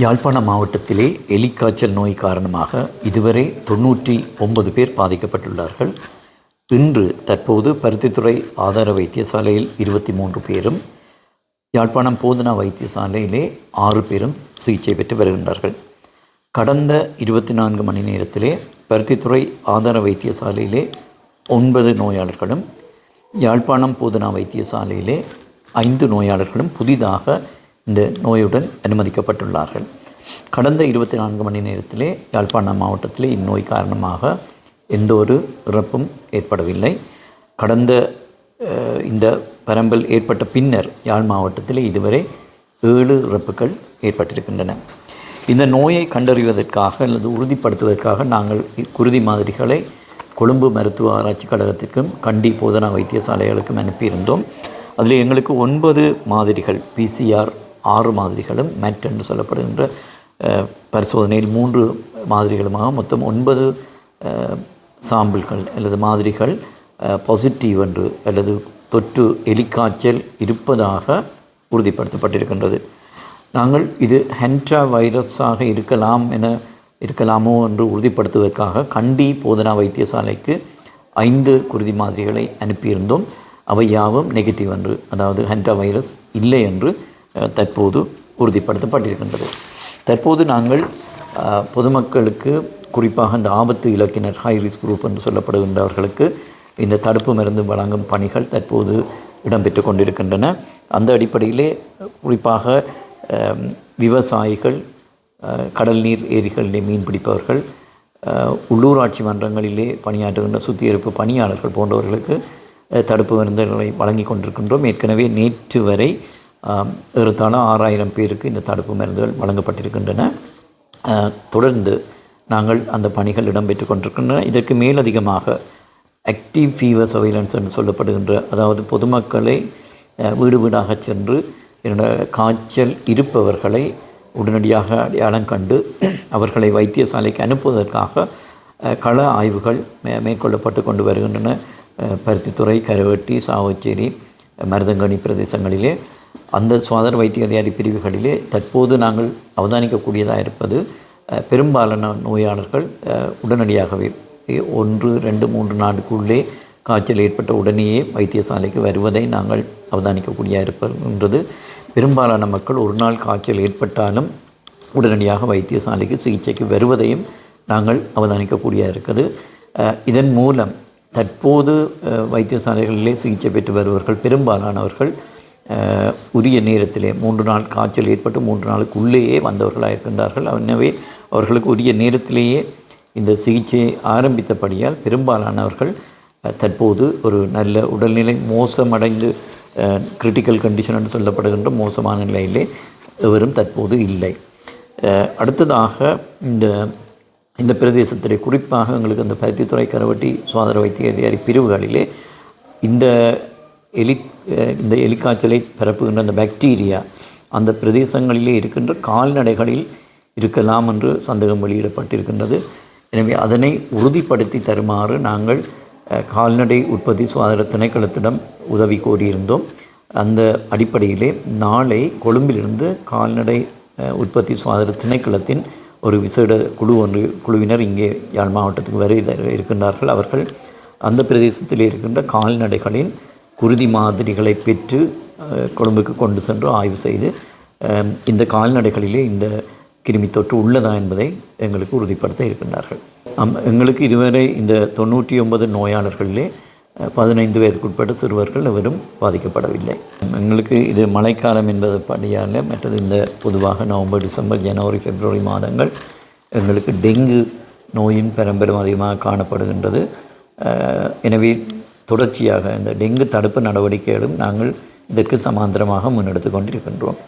யாழ்ப்பாண மாவட்டத்திலே எலிக்காய்ச்சல் நோய் காரணமாக இதுவரை தொண்ணூற்றி ஒன்பது பேர் பாதிக்கப்பட்டுள்ளார்கள். இன்று தற்போது பருத்தித்துறை ஆதார வைத்தியசாலையில் இருபத்தி மூன்று பேரும் யாழ்ப்பாணம் போதனா வைத்தியசாலையிலே ஆறு பேரும் சிகிச்சை பெற்று வருகின்றார்கள். கடந்த இருபத்தி நான்கு மணி நேரத்திலே பருத்தித்துறை ஆதார வைத்தியசாலையிலே ஒன்பது நோயாளர்களும் யாழ்ப்பாணம் போதனா வைத்தியசாலையிலே ஐந்து நோயாளர்களும் புதிதாக இந்த நோயுடன் அனுமதிக்கப்பட்டுள்ளார்கள். கடந்த இருபத்தி நான்கு மணி நேரத்திலே யாழ்ப்பாணம் மாவட்டத்திலே இந்நோய் காரணமாக எந்த ஒரு இறப்பும் ஏற்படவில்லை. கடந்த இந்த பரம்பல் ஏற்பட்ட பின்னர் யாழ் மாவட்டத்தில் இதுவரை ஏழு இறப்புகள் ஏற்பட்டிருக்கின்றன. இந்த நோயை கண்டறிவதற்காக அல்லது உறுதிப்படுத்துவதற்காக நாங்கள் குருதி மாதிரிகளை கொழும்பு மருத்துவ ஆராய்ச்சி கழகத்திற்கும் கண்டி போதனா வைத்தியசாலைகளுக்கும் அனுப்பியிருந்தோம். அதில் எங்களுக்கு ஒன்பது மாதிரிகள் பிசிஆர் ஆறு மாதிரிகளும் மெட் என்று சொல்லப்படுகின்ற பரிசோதனையில் மூன்று மாதிரிகளுமாக மொத்தம் ஒன்பது சாம்பிள்கள் அல்லது மாதிரிகள் பாசிட்டிவ் என்று அல்லது தொற்று எலிக்காய்ச்சல் இருப்பதாக உறுதிப்படுத்தப்பட்டிருக்கின்றது. நாங்கள் இது ஹென்ட்ரா வைரஸாக இருக்கலாம் என இருக்கலாமோ என்று உறுதிப்படுத்துவதற்காக கண்டி போதனா வைத்தியசாலைக்கு ஐந்து குருதி மாதிரிகளை அனுப்பியிருந்தோம். அவை யாவும் நெகட்டிவ் என்று அதாவது ஹென்ட்ரா வைரஸ் இல்லை என்று தற்போது உறுதிப்படுத்தப்பட்டிருக்கின்றது. தற்போது நாங்கள் பொதுமக்களுக்கு குறிப்பாக இந்த ஆபத்து இலக்கினர் ஹை ரிஸ்க் குரூப் என்று சொல்லப்படுகின்றவர்களுக்கு இந்த தடுப்பு மருந்து வழங்கும் பணிகள் தற்போது இடம்பெற்று கொண்டிருக்கின்றன. அந்த அடிப்படையிலே குறிப்பாக விவசாயிகள் கடல் நீர் ஏரிகளிலே மீன் பிடிப்பவர்கள் உள்ளூராட்சி மன்றங்களிலே பணியாற்றுகின்ற சுத்திகரிப்பு பணியாளர்கள் போன்றவர்களுக்கு தடுப்பு மருந்துகளை வழங்கி கொண்டிருக்கின்றோம். ஏற்கனவே நேற்று வரை ஏறத்தாழ ஆறாயிரம் பேருக்கு இந்த தடுப்பு மருந்துகள் வழங்கப்பட்டிருக்கின்றன. தொடர்ந்து நாங்கள் அந்த பணிகள் இடம்பெற்று கொண்டிருக்கின்றன. இதற்கு மேலதிகமாக ஆக்டிவ் ஃபீவர் சர்வைலன்ஸ் என்று சொல்லப்படுகின்ற அதாவது பொதுமக்களை வீடு வீடாக சென்று என்னோட காய்ச்சல் இருப்பவர்களை உடனடியாக அடையாளம் கண்டு அவர்களை வைத்தியசாலைக்கு அனுப்புவதற்காக கள ஆய்வுகள் மே மேற்கொள்ளப்பட்டு கொண்டு வருகின்றன. பருத்தித்துறை கருவட்டி சாவச்சேரி மருதங்கனி பிரதேசங்களிலே அந்த சுகாதார வைத்திய அதிகாரி பிரிவுகளிலே தற்போது நாங்கள் அவதானிக்கக்கூடியதாக இருப்பது பெரும்பாலான நோயாளர்கள் உடனடியாகவே ஒன்று ரெண்டு மூன்று நாளுக்குள்ளே காய்ச்சல் ஏற்பட்ட உடனேயே வைத்தியசாலைக்கு வருவதை நாங்கள் அவதானிக்கக்கூடிய இருக்கின்றது பெரும்பாலான மக்கள் ஒரு நாள் காய்ச்சல் ஏற்பட்டாலும் உடனடியாக வைத்தியசாலைக்கு சிகிச்சைக்கு வருவதையும் நாங்கள் அவதானிக்கக்கூடிய இருக்குது. இதன் மூலம் தற்போது வைத்தியசாலைகளிலே சிகிச்சை பெற்று வருபவர்கள் பெரும்பாலானவர்கள் உரிய நேரத்திலே மூன்று நாள் காய்ச்சல் ஏற்பட்டு மூன்று நாளுக்குள்ளேயே வந்தவர்களாக இருக்கின்றார்கள். எனவே அவர்களுக்கு உரிய நேரத்திலேயே இந்த சிகிச்சையை ஆரம்பித்தபடியால் பெரும்பாலானவர்கள் தற்போது ஒரு நல்ல உடல்நிலை மோசமடைந்து கிரிட்டிக்கல் கண்டிஷன் என்று சொல்லப்படுகின்ற மோசமான நிலையிலே எவரும் தற்போது இல்லை. அடுத்ததாக இந்த இந்த பிரதேசத்திலே குறிப்பாக எங்களுக்கு அந்த பருத்தித்துறை கரவட்டி சுகாதார வைத்திய அதிகாரி பிரிவுகளிலே இந்த எலி இந்த எலிக்காய்ச்சலை பரப்புகின்ற அந்த பாக்டீரியா அந்த பிரதேசங்களிலே இருக்கின்ற கால்நடைகளில் இருக்கலாம் என்று சந்தேகம் வெளியிடப்பட்டிருக்கின்றது. எனவே அதனை உறுதிப்படுத்தி தருமாறு நாங்கள் கால்நடை உற்பத்தி சுகாதார திணைக்களத்திடம் உதவி கோரியிருந்தோம். அந்த அடிப்படையிலே நாளை கொழும்பிலிருந்து கால்நடை உற்பத்தி சுகாதார திணைக்களத்தின் ஒரு விசேட குழு ஒன்று குழுவினர் இங்கே யாழ் மாவட்டத்துக்கு வரை இருக்கின்றார்கள். அவர்கள் அந்த பிரதேசத்தில் இருக்கின்ற கால்நடைகளின் குருதி மாதிரிகளை பெற்று கொழும்புக்கு கொண்டு சென்று ஆய்வு செய்து இந்த கால்நடைகளிலே இந்த கிருமி தொற்று உள்ளதா என்பதை எங்களுக்கு உறுதிப்படுத்த இருக்கின்றார்கள். அம் எங்களுக்கு இதுவரை இந்த தொண்ணூற்றி ஒன்பது நோயாளர்களிலே பதினைந்து வயதுக்குட்பட்ட சிறுவர்கள் எவரும் பாதிக்கப்படவில்லை. எங்களுக்கு இது மழைக்காலம் என்பது படியால் மற்றது இந்த பொதுவாக நவம்பர் டிசம்பர் ஜனவரி பிப்ரவரி மாதங்கள் எங்களுக்கு டெங்கு நோயின் பரம்பரம் அதிகமாக காணப்படுகின்றது. எனவே தொடர்ச்சியாக இந்த டெங்கு தடுப்பு நடவடிக்கைகளும் நாங்கள் இதற்கு சமாந்தரமாக முன்னெடுத்து கொண்டிருக்கின்றோம்.